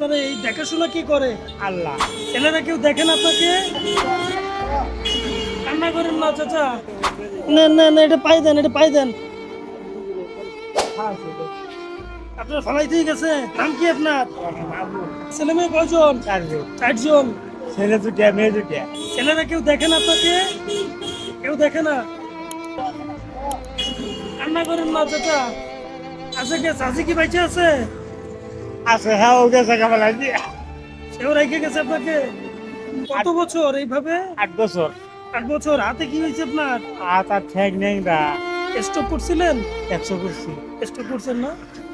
আপনারা এই দেখাশোনা কি করে? আল্লাহ। ছেলেরা কেউ দেখেন আপনাকে? কান্না করেন না চাচা। না না না এটা পাই দেন এটা পাই দেন। আপনার ফালাইতেই গেছে। নাম কি আপনার? ছেলে মেয়ে কয়জন? চারজন। চারজন। ছেলে দুটিয়া মেয়ে দুটিয়া ছেলেরা কেউ দেখেন আপনাকে? কেউ দেখে না? কান্না করেন না চাচা। আছে কে? চাচি কি বাইচে আছে? আছে হ্যাঁ ও গেছে কামাল দিয়ে সেও রেখে গেছে আপনাকে? কত বছর এইভাবে? আট বছর। আট বছর। হাতে কি হয়েছে আপনার? আর তার ঠেক নেই না। স্টক করছিলেন? একশো করছি। স্টক করছেন না?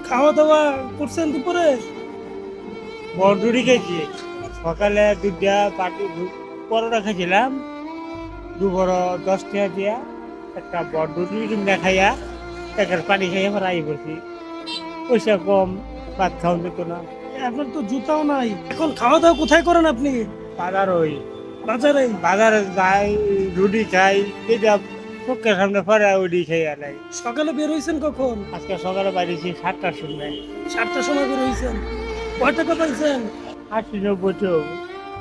খাওয়া দাওয়া করছেন দুপুরে? বড়ডুরি খেয়েছি। সকালে দুটা পাটি পরোটা খেয়েছিলাম। দু বড় দশ টাকা দিয়া একটা বড়ডুরি কিনে খাইয়া একের পানি খাইয়া আই করছি পয়সা কম। ভাত খাওয়া যেত না। আপনার তো জুতাও নাই। এখন খাওয়া দাওয়া কোথায় করেন আপনি? বাজার ওই। বাজারে? বাজারে যাই রুটি খাই এটা চোখের সামনে পরে ওইটি খাই আলাই সকালে বের হয়েছেন কখন? আজকে সকালে বাইরেছি সাতটার সময়। সাতটার সময় বের হয়েছেন কয় টাকা পাইছেন আশি নব্বই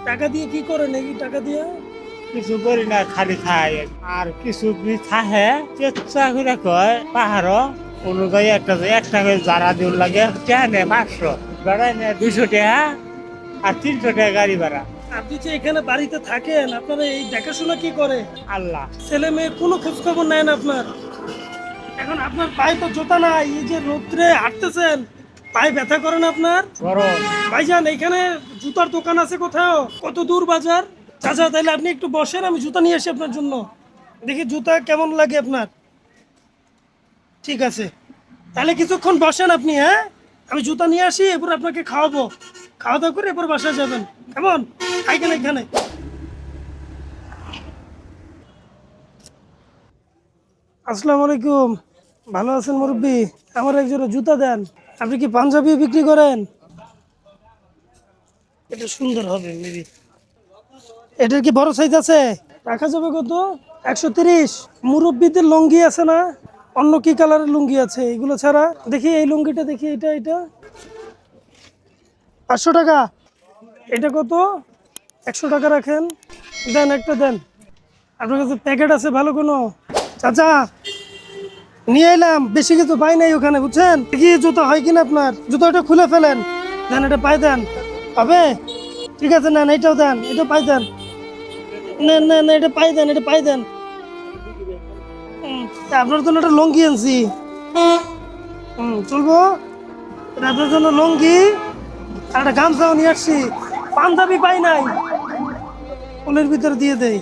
টাকা দিয়ে কি করেন এই টাকা দিয়ে? কিছু করি না খালি খাই। আর কিছু থাহে চেষ্টা করে কয় পাহাড় অনুযায়ী একটা যে একটা করে যারা দিন লাগে। টাকা নেয় পাঁচশো। বেড়ায় নেয় দুশো টাকা আর তিনশো টাকা গাড়ি ভাড়া। আপনি যে এখানে বাড়িতে থাকেন আপনারা এই দেখাশোনা কি করে? আল্লাহ। ছেলে মেয়ে কোনো খোঁজ খবর নেন আপনার? এখন আপনার পায়ে তো জুতা নাই এই যে রোদ্রে হাঁটতেছেন পায়ে ব্যথা করেন আপনার? ভাইজান এখানে জুতার দোকান আছে কোথাও? কত দূর বাজার? চাচা তাহলে আপনি একটু বসেন আমি জুতা নিয়ে আসি আপনার জন্য। দেখি জুতা কেমন লাগে আপনার? ঠিক আছে। তাহলে কিছুক্ষণ বসেন আপনি হ্যাঁ? আমি জুতা নিয়ে আসি, এরপর আপনাকে খাওয়াবো। খাওয়া দাওয়া করে এরপর বাসায় যাবেন। কেমন? খাইকেন এখানে আসসালামু আলাইকুম। ভালো আছেন মুরব্বী? আমার একজোড়া জুতা দেন। আপনি কি পাঞ্জাবি বিক্রি করেন? এটা সুন্দর হবে মেবি এটার কি বড় সাইজ আছে? রাখা যাবে কত? একশো তিরিশ। মুরব্বীদের লুঙ্গি আছে না? অন্য কি কালারের লুঙ্গি আছে? এগুলো ছাড়া? দেখি এই লুঙ্গিটা দেখি এটা এটা। পাঁচশো টাকা। এটা কত? একশো টাকা রাখেন। দেন একটা দেন। আপনার কাছে প্যাকেট আছে ভালো কোনো? চাচা নিয়ে এলাম। বেশি কিছু পাই নাই ওখানে বুঝছেন? কি জুতো হয় কিনা আপনার? জুতোটা খুলে ফেলেন। দেন এটা পাই দেন। হবে ঠিক আছে নেন এটাও দেন এটা পাই দেন। নেন নেন নেন, এটা পাই দেন এটা পাই দেন। আপনার জন্য একটা লঙ্গি আনছি। হুম, চলবো। আপনার জন্য লঙ্গি আর একটা গামছাও নিয়ে আসছি। পাঞ্জাবি পাই নাই। ফুলের ভিতরে দিয়ে দেই।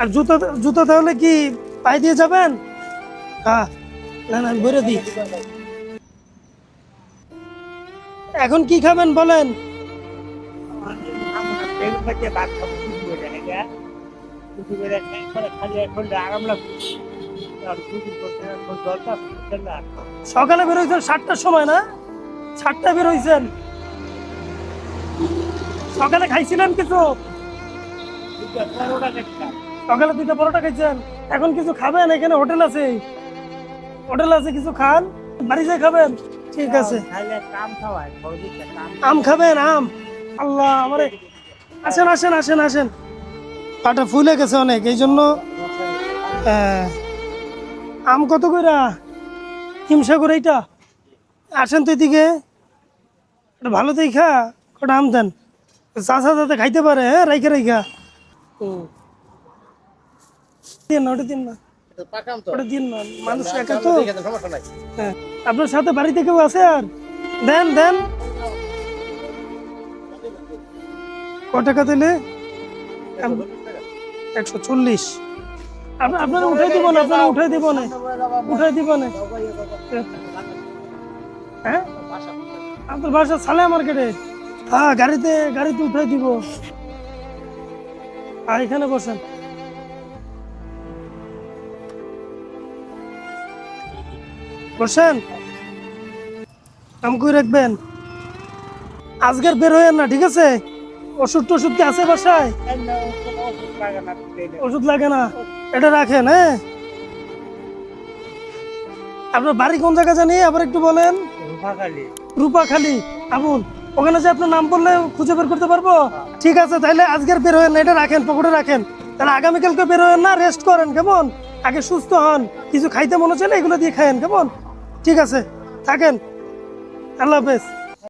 আর জুতো জুতো তাহলে কি পায়ে দিয়ে যাবেন? হ্যাঁ না না ভরে দিই। এখন কি খাবেন বলেন? ভাত খালি এখন আরাম লাগবে সকালে বের হয়েছেন সাতটার সময় না? সাতটা বের হয়েছেন সকালে খাইছিলেন কিছু? সকালে দুইটা পরোটা খাইছেন? এখন কিছু খাবেন? এখানে হোটেল আছে। হোটেল আছে কিছু খান? বাড়ি যেয়ে খাবেন? ঠিক আছে। আম খাবেন আম। আল্লাহ আমারে আসেন আসেন আসেন আসেন। পাটা ফুলে গেছে অনেক এই জন্য। আম কত কইরা? হিমসাগর এইটা। আসেন তো এদিকে। ভালো দেখা কটা আম দেন। চাষা যাতে খাইতে পারে হ্যাঁ রাইখা রাইখা। দিন না ওটা দিন না। ওটা দিন না মানুষ একা তো। হ্যাঁ আপনার সাথে বাড়িতে কেউ আছে আর? দেন দেন। ক টাকা দিলে? একশো চল্লিশ। আপনার উঠাই দিব না আপনার উঠাই দিব না। উঠাই দিব না। হ্যাঁ? আপনার বাসা সালে মার্কেটে? হ্যাঁ গাড়িতে গাড়িতে উঠাই দিব। আর এখানে বসেন। বসেন। কাম করে রাখবেন। আজকের বের হইয়েন না ঠিক আছে? ওষুধ টষুধ কি আছে বাসায়? ওষুধ লাগে না। এটা রাখেন হ্যাঁ? আপনার বাড়ি কোন জায়গা জানি? আবার একটু বলেন। রূপাকালী রূপাখালী। আবুল ওখানে যে আপনার নাম বললে খুঁজে বের করতে পারব? ঠিক আছে তাহলে আজকের বের হয়েন না এটা রাখেন পকেটে রাখেন। তাহলে আগামীকালকে বের হয়েন না রেস্ট করেন কেমন? আগে সুস্থ হন কিছু খাইতে মনে চলে এগুলো দিয়ে খায়েন কেমন? ঠিক আছে থাকেন। আল্লাহ হাফেজ।